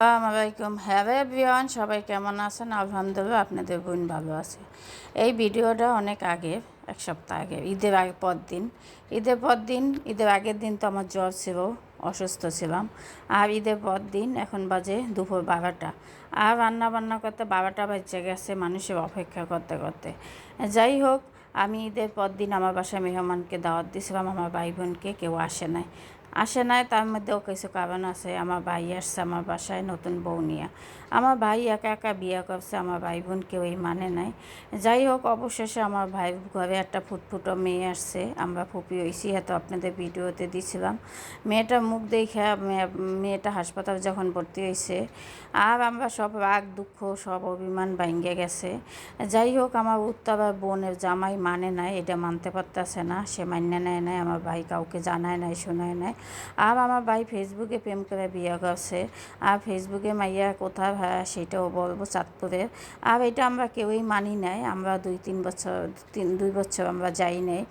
আসসালামু আলাইকুম। হ্যাঁ এভরিওয়ান, সবাই কেমন আছেন? আলহামদুলিল্লাহ আপনাদের বোন ভালো আছে। এই ভিডিওটা অনেক আগে, এক সপ্তাহ আগে, ঈদের আগে পর দিন ঈদের পর দিন ঈদের আগের দিন তো আমার জ্বর ছিল, অসুস্থ ছিলাম। আর ঈদের পর দিন এখন বাজে দুপুর বারোটা। আর রান্না বান্না করতে বারোটা বাজে গেছে, মানুষের অপেক্ষা করতে করতে। যাই হোক, আমি ঈদের পর দিন আমার বাসায় মেহমানকে দাওয়াত দিয়েছিলাম, আমার ভাই বোনকে, কেউ আসে নাই। আসে নাই, তার মধ্যেও কিছু কারণ আছে। আমার ভাই আসছে আমার বাসায়, নতুন বউ নিয়ে। আমার ভাই একা একা বিয়ে করছে, আমার ভাই বোন কেউই মানে নাই। যাই হোক, অবশেষে আমার ভাই ঘরে একটা ফুটফুটো মেয়ে আসছে। আমরা ফুপি হয়েছি এত আপনাদের ভিডিওতে দিছিলাম। মেয়েটার মুখ দেখে মেয়েটা হাসপাতাল যখন ভর্তি হয়েছে আর আমরা সব রাগ, দুঃখ, সব অভিমান ভাঙ্গে গেছে। যাই হোক, আমার উত্তাবার বোনের জামাই মানে নাই, এটা মানতে পারতেছে না। সে মান্য নেয় নাই, আমার ভাই কাউকে জানায় নাই, শোনায় নাই। আর আমার ভাই ফেসবুকে প্রেম করে বিয়ে করছে। আর ফেসবুকে মাইয়া কোথায় ভাড়া সেটাও বলব চাঁদপুরের আর এটা আমরা কেউই মানি নাই। আমরা দুই, তিন বছর, তিন, দুই বছর আমরা যাই নাই।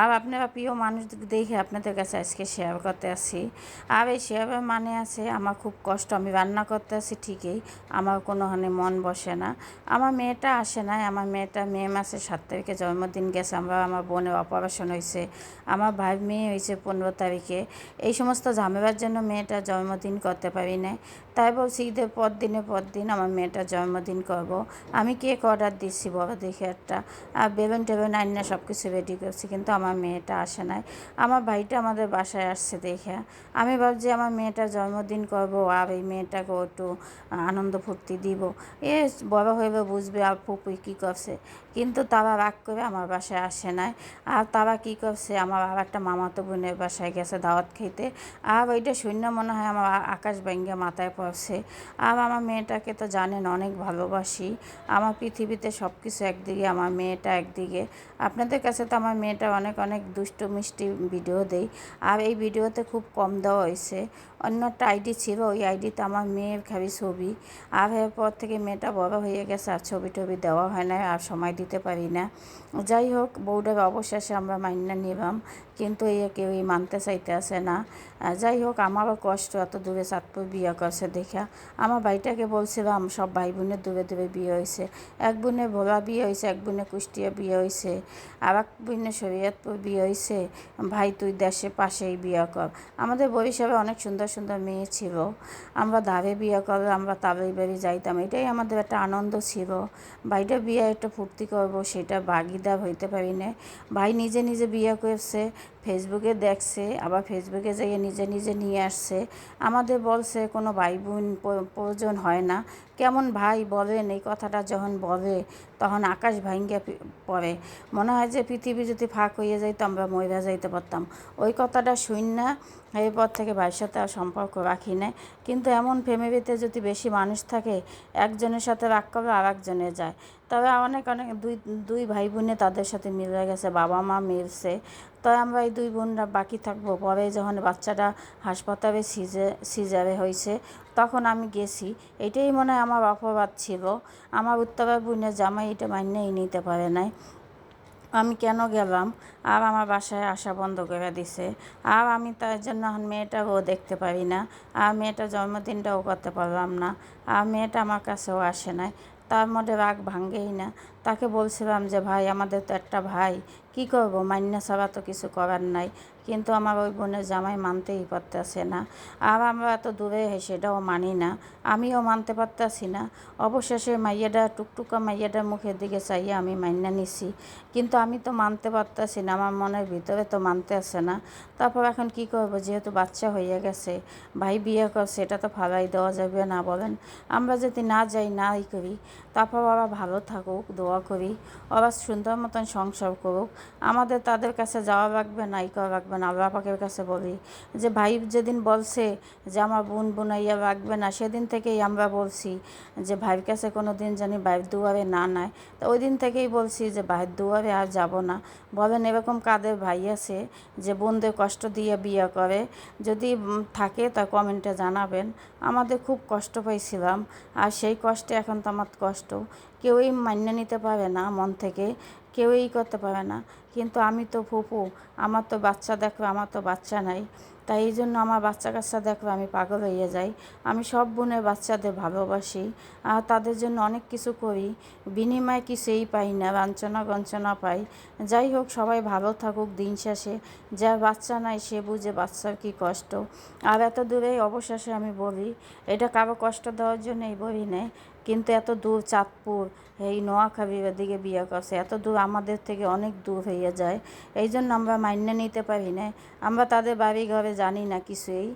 আর আপনারা প্রিয় মানুষ দেখে আপনাদের কাছে আজকে শেয়ার করতে আসি। আর এই শেয়ারের মানে আছে, আমার খুব কষ্ট, আমি রান্না করতে আসি ঠিকই, আমার কোনো হানে মন বসে না। আমার মেয়েটা আসে নাই, আমার মেয়েটা মে মাসের সাত তারিখে জন্মদিন গেছে, আমরা, আমার বোনের অপারেশন হয়েছে। আমার ভাই মেয়ে হয়েছে পনেরো তারিখে। এই সমস্ত ঝামেলার জন্য মেয়েটা জন্মদিন করতে পারি না তাই বলছি, ঈদের পর দিনে পর দিন আমার মেয়েটার জন্মদিন করব। আমি কেক অর্ডার দিচ্ছি বড় দেখে একটা। আর বেলুন টেলুন না সব কিছু রেডি করছি, কিন্তু আমার মেয়েটা আসে নাই। আমার ভাইটা আমাদের বাসায় আসছে দেখে। আমি ভাবছি আমার মেয়েটার জন্মদিন করব আর এই মেয়েটাকে একটু আনন্দ ফুর্তি দিব। এ বড় হইবে বুঝবে আর ফুপুই কী করছে। কিন্তু তারা রাগ করে আমার বাসায় আসে নাই। আর তারা কী করছে, আমার আর একটা মামাতো বোনের বাসায় গেছে দাওয়াত খেতে আর ওইটা শূন্য মনে হয় আমার আকাশ ব্যাঙ্গে মাথায় পড়ছে আর আমার মেয়েটাকে তো জানেন অনেক ভালোবাসি। আমার পৃথিবীতে সব কিছু একদিকে, আমার মেয়েটা একদিকে। আপনাদের কাছে তো আমার মেয়েটা অনেক অনেক দুষ্ট, মিষ্টি ভিডিও দেই। আর এই ভিডিওতে খুব কম দেওয়া হয়েছে। অন্য একটা আইডি ছিল, ওই আইডিতে আমার মেয়ের খাবি ছবি। আর এরপর থেকে মেয়েটা বড় হয়ে গেছে, আর ছবি টবি দেওয়া হয় না আর সময় দিতে পারি না। যাই হোক বউটার অবশেষে আমরা মান্য নিলাম। কিন্তু এই কেউই মানতে চাইতে আসে না। যাই হোক, আমারও কষ্ট এত দূরে চাঁদপুর বিয়ে করছে দেখা আমার ভাইটাকে বলছিলাম, সব ভাই বোনের দূরে দূরে বিয়ে হয়েছে এক বোনের ভোলা বিয়ে হয়েছে এক বোনে কুষ্টিয়া বিয়ে হয়েছে আর এক বোনের শরীয়তপুর বিয়ে হয়েছে ভাই, তুই দেশে পাশেই বিয়ে কর। আমাদের বরিশালে অনেক সুন্দর সুন্দর মেয়ে ছিল। আমরা ধারে বিয়ে করলে আমরা তাদের বাড়ি যাইতাম। এটাই আমাদের একটা আনন্দ ছিল। ভাইটা বিয়ে একটা ফুর্তি করব, সেটা বাগিদার হইতে পারি না ভাই নিজে নিজে বিয়ে করছে। ফেসবুকে দেখছে, আবার ফেসবুকে যাইয়ে নিজে নিজে নিয়ে আসছে। আমাদের বলছে কোনো ভাই বোন প্রয়োজন হয় না। কেমন ভাই বলেন, এই কথাটা যখন বলে তখন আকাশ ভাঙ্গে পড়ে। মনে হয় যে পৃথিবী যদি ফাঁক হয়ে যাইতো আমরা মহিলা যাইতে পারতাম। ওই কথাটা শুন না এরপর থেকে ভাইয়ের সাথে আর সম্পর্ক রাখি না কিন্তু এমন ফ্যামিলিতে যদি বেশি মানুষ থাকে, একজনের সাথে রাগ করবে আর একজনে যায়। তবে অনেক অনেক দুই দুই ভাই বোনে তাদের সাথে মিলে গেছে বাবা মা মিলছে। তাই আমরা এই দুই বোনরা বাকি থাকব। পরে যখন বাচ্চাটা হাসপাতালে সিজে, সিজারে হয়েছে তখন আমি গেছি। এটাই মনে হয় আমার অপবাদ ছিল। আমার উত্তরের বোনের জামাই এটা মান্যই নিতে পারে নাই। আমি কেন গেলাম? আর আমার বাসায় আসা বন্ধ করে দিছে। আর আমি তার জন্য মেয়েটাকেও দেখতে পারি না। আর মেয়েটার জন্মদিনটাও করতে পারলাম না। আর মেয়েটা আমার কাছেও আসে নাই। তার মধ্যে রাগ ভাঙ্গেই না। তাকে বলছিলাম যে, ভাই, আমাদের তো একটা ভাই। কি করব? মান্য ছাড়া তো কিছু করার নাই। কিন্তু আমার ওই বোনের জামাই মানতেই পারতেছে না। আর আমরা এত দূরে সেটাও মানি না। আমিও মানতে পারতাছি না। অবশেষে মাইয়াডা টুকটুকা মাইয়াটার মুখের দিকে চাইয়ে আমি মান্না নিছি। কিন্তু আমি তো মানতে পারতাছি না, আমার মনের ভিতরে তো মানতে আসে না। তারপর এখন কি করব? যেহেতু বাচ্চা হয়ে গেছে, ভাই বিয়ে করছে, এটা তো ফালাই দেওয়া যাবে না বলেন। আমরা যদি না যাই, নাই করি। তারপর ওরা ভালো থাকুক, দোয়া করি। ওরা সুন্দর মতন সংসার করুক। আমাদের তাদের কাছে যাওয়া লাগবে নাই করা লাগবে না আল্লাহ পাকের কাছে বলি যে, ভাই, যেদিন বলছে যে আমার বোন বোনাইয়া রাখবে না, সেদিন থেকেই আমরা বলছি যে, ভাইয়ের কাছে কোনো দিন জানি ভাইয়ের দুয়ারে না নেয়। তো ওই দিন থেকেই বলছি যে, ভাইয়ের দুয়ারে আর যাব না। বলেন, এরকম কাদের ভাই আছে যে, বোনদের কষ্ট দিয়ে বিয়ে করে? যদি থাকে তা কমেন্টে জানাবেন। আমাদের খুব কষ্ট পাইছিলাম, আর সেই কষ্টে এখন তো আমার কষ্ট। কেউই মান্য নিতে পারে না মন থেকে। কেউই করতে পারে না। কিন্তু আমি তো ফুপু আমার তো বাচ্চা দেখবে আমার তো বাচ্চা নাই। তাই এই জন্য আমার বাচ্চা কাচ্চা দেখলে আমি পাগল হয়ে যাই। আমি সব বোনের বাচ্চাদের ভালোবাসি, আর তাদের জন্য অনেক কিছু করি। বিনিময়ে কিছুই পাই না লাঞ্ছনা গঞ্চনা পাই। যাই হোক, সবাই ভালো থাকুক দিন শেষে। যার বাচ্চা নাই, সে বুঝে বাচ্চার কি কষ্ট। আর এত দূরে অবশেষে আমি বলি, এটা কারও কষ্ট দেওয়ার জন্যই বলি নেই কিন্তু এত দূর চাঁদপুর, এই নোয়াখালীর দিকে বিয়ে করছে। এত দূর আমাদের থেকে অনেক দূর হয়ে যায়। এই জন্য আমরা মান্য নিতে পারি না। আমরা তাদের বাড়ি ঘরে জানি না কিছুই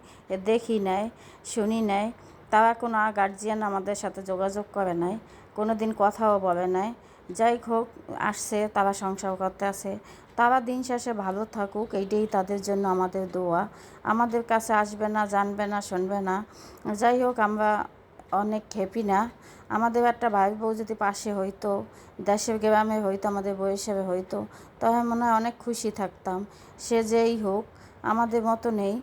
দেখি নাই, শুনি নাই। তারা কোনো গার্জিয়ান আমাদের সাথে যোগাযোগ করে নাই কোনো দিন কথাও বলে নাই। যাই হোক, আসছে, তারা সংসার করতে আসে তারা দিন শেষে ভালো থাকুক, এইটাই তাদের জন্য আমাদের দোয়া। আমাদের কাছে আসবে না, জানবে না, শুনবে না। যাই হোক, আমরা অনেক খেপি না। আমাদের একটা ভাই বউ যদি পাশে হইতো, দেশের গ্রামে হইতো, আমাদের বউ হিসেবে হইতো তবে মনে হয় অনেক খুশি থাকতাম। সে যেই হোক আমাদের মতো নেই।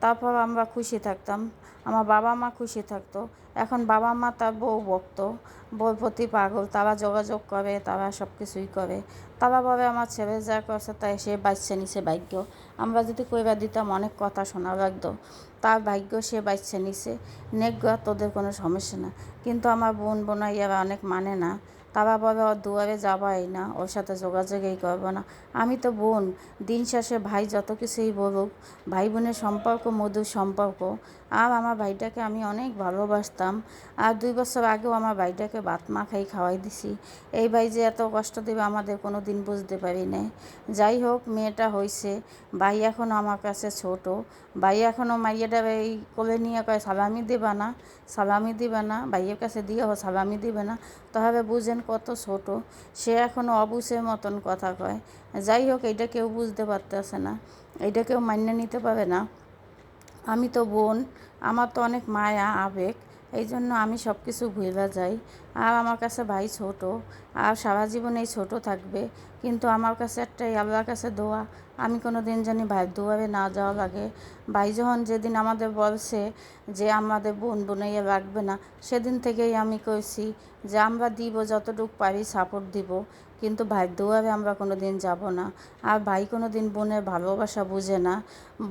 তারপর আমরা খুশি থাকতাম। আমার বাবা মা খুশি থাকতো। এখন বাবা মা তার বউ বকত বউর প্রতি পাগল। তারা যোগাযোগ করে, তারা সব কিছুই করে। তারা বলে, আমার ছেলে যা করছে তাই সে বাচ্চা নিছে ভাগ্য। আমরা যদি কইবা দিতাম, অনেক কথা শোনা লাগতো। তার ভাগ্য সে বাচ্চা নিছে নেগ্য তোদের কোনো সমস্যা না। কিন্তু আমার বোন বোনাইয়ারা অনেক মানে না। বলে, ওর দুয়ারে যাবাই না, ওর সাথে যোগাযোগই করব না। আমি তো বোন, দিন শেষে ভাই যত কিছুই বলুক ভাই বোনের সম্পর্ক, মধুর সম্পর্ক। আর আমার ভাইটাকে আমি অনেক ভালোবাসতাম। আর দুই বছর আগেও আমার ভাইটাকে ভাত মাখাই খাওয়াই দিছি। এই ভাই যে এত কষ্ট দেবে আমাদের কোনো দিন বুঝতে পারি নাই। যাই হোক, মেয়েটা হয়েছে ভাই এখনও আমার কাছে ছোট। ভাই এখনও মাইয়াটা এই কোলে নিয়ে কয়, সালামি দেবা না, সালামি দিবে না, ভাইয়ের কাছে দিয়ে সালামি দিবে না। তবে বুঝেন কত ছোট, সে এখনও অবুসের মতন কথা কয়। যাই হোক, এটা কেউ বুঝতে পারতেছে না, এটা কেউ মান্য নিতে পারে না। আমি তো বোন, আমার তো অনেক মায়া, আবেগ। এই জন্য আমি সব কিছু ভুলে যাই। আর আমার কাছে ভাই ছোট, আর সারা জীবন এই ছোটো থাকবে, কিন্তু আমার কাছে একটাই আল্লাহর কাছে দোয়া, আমি কোনো দিন জানি ভাইয়ের দুয়ারে না যাওয়া লাগে। ভাই যখন যেদিন আমাদের বলছে যে আমাদের বোন বোনাইয়া রাখবে না, সেদিন থেকেই আমি কইছি যে আমরা দিব যতটুকু পারি সাপোর্ট দিব। কিন্তু ভাইয়ের দুয়ারে আমরা কোনো দিন যাব না। আর ভাই কোনো দিন বোনের ভালোবাসা বুঝে না।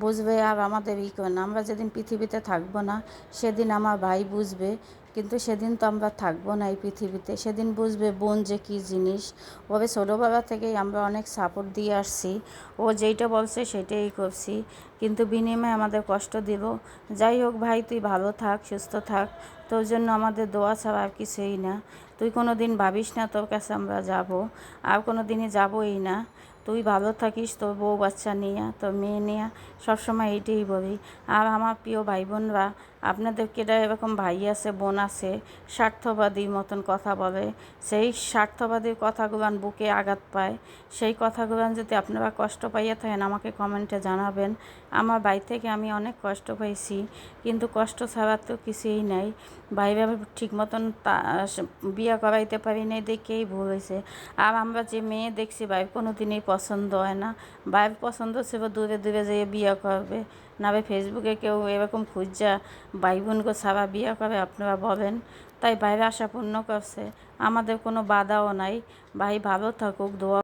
বুঝবে আর আমাদের ই করে না। আমরা যেদিন পৃথিবীতে থাকব না, সেদিন আমার ভাই বুঝবে। কিন্তু সেদিন তো আমরা থাকব না এই পৃথিবীতে। সেদিন বুঝবে বোন যে কী জিনিস। ওভাবে ছোটোবেলা থেকেই আমরা অনেক সাপোর্ট দিয়ে আসছি। ও যেইটা বলছে সেটাই করছি। কিন্তু বিনিময়ে আমাদের কষ্ট দিব যাই হোক ভাই, তুই ভালো থাক, সুস্থ থাক। তোর জন্য আমাদের দোয়া ছাড়া আর কিছুই না। তুই কোনো দিন ভাবিস না তোর কাছে আমরা যাব। আর কোনো দিনই যাবোই না। তুই ভালো থাকিস, তোর বউ বাচ্চা নিয়ে, তোর মেয়ে নিয়ে, সবসময় এইটাই বলি। আর আমার প্রিয় ভাই বোনরা আপনাদের কেটা এরকম ভাই আছে, বোন আছে স্বার্থবাদী মতন কথা বলে। সেই স্বার্থবাদীর কথাগুলান বুকে আঘাত পায়। সেই কথাগুলান যদি আপনারা কষ্ট পাইয়া থাকেন, আমাকে কমেন্টে জানাবেন। আমার বাড়ি থেকে আমি অনেক কষ্ট পাইছি, কিন্তু কষ্ট ছাড়া তো কিছুই নাই। ভাইরা ঠিক মতন বিয়া করাইতে পারি নাই, দেখেই ভুল হয়েছে আর আমরা যে মেয়ে দেখছি, ভাই কোনো দিনই পছন্দ হয় না। বাইর পছন্দ সে দূরে দূরে যেয়ে বিয়ে করবে। না ভাই ফেসবুকে কেউ এরকম খুঁজা ভাই বোনকে ছাড়া বিয়ে করে, আপনারা বলেন। তাই বাইরে আশা পূর্ণ করছে। আমাদের কোনো বাধাও নাই। ভাই ভালো থাকুক, দোয়া